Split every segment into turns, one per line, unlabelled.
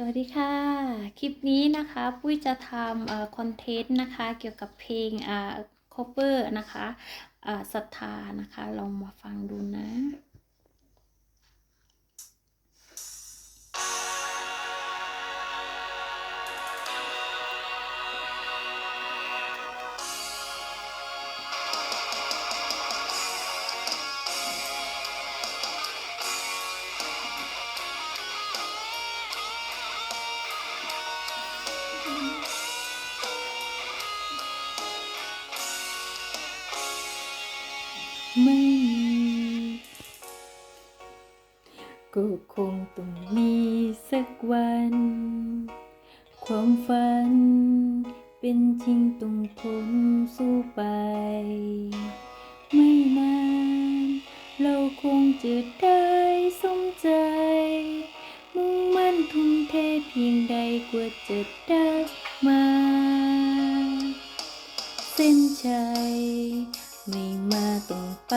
สวัสดีค่ะ คลิปนี้นะคะปุ้ยจะทำคอนเทนต์นะคะเกี่ยวกับเพลงอ่า cover นะคะอ่าศรัทธานะคะลองมาฟังดูนะ ไม่มีก็คงต้องมีสักวัน ความฝัน เป็นจริงต้องทนสู้ไป ไม่นาน เราคงจะได้สมใจ มุ่งมั่นทุ่มเทเพียงใดกว่าจะได้มา เส้นชัยไม่มาต้อง ไป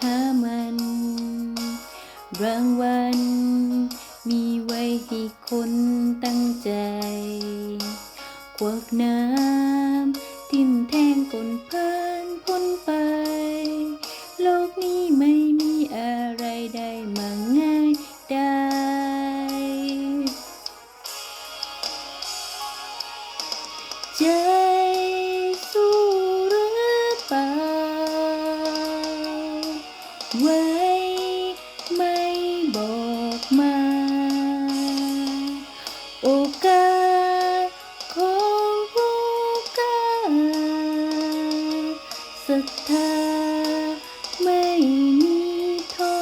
หามัน รางวัลมีไว้ให้คนตั้งใจ ควักน้ำ ไว้ ไม่บอกมา โอกาสของผู้กล้าศรัทธาไม่มีท้อ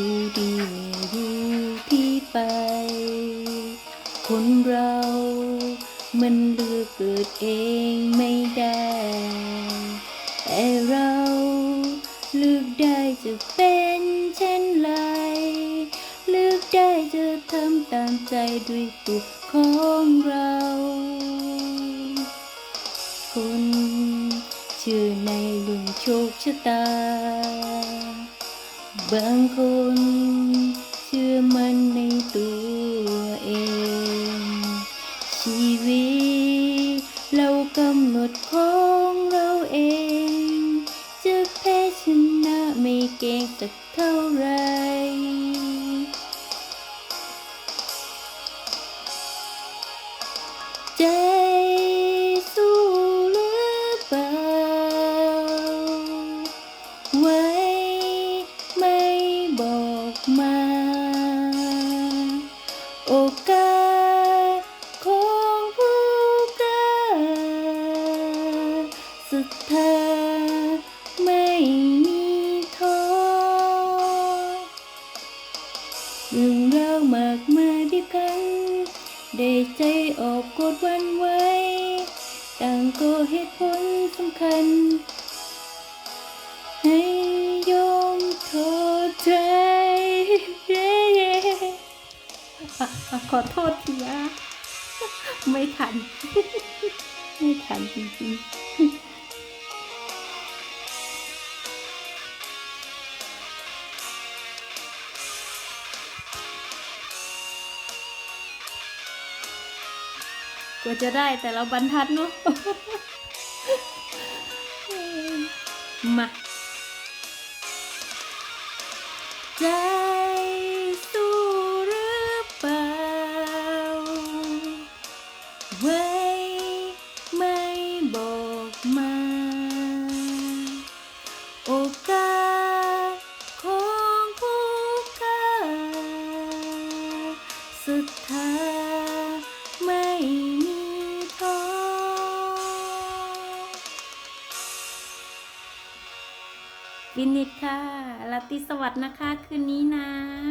ดูดีไม่รู้ที่ไป คนเรา มันเลือกเกิดเองไม่ได้ แต่เราเลือกได้จะเป็นเช่นไร เลือกได้จะทำตามใจด้วยตัวของเรา คนเชื่อในเรื่องโชคชะตา บางคนเชื่อมันในตัว ได้ใจออกกดวันไว้ ต่างก็เหตุผลสำคัญ ให้ยอมทอใจเย้อะขอโทษทีนะไม่ทัน ไม่ทันจริงๆ กว่าจะได้แต่ละบรรทัดเนาะมาใจสู้หรือเปล่าไว้ไม่บอกมา โอกาสของผู้กาศรัทธาไวินิตค่ะลาติสวัสดิ์นะคะ คืนนี้นะ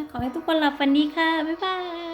ขอให้ทุกคนหลับฝันดีค่ะ บ๊ายบาย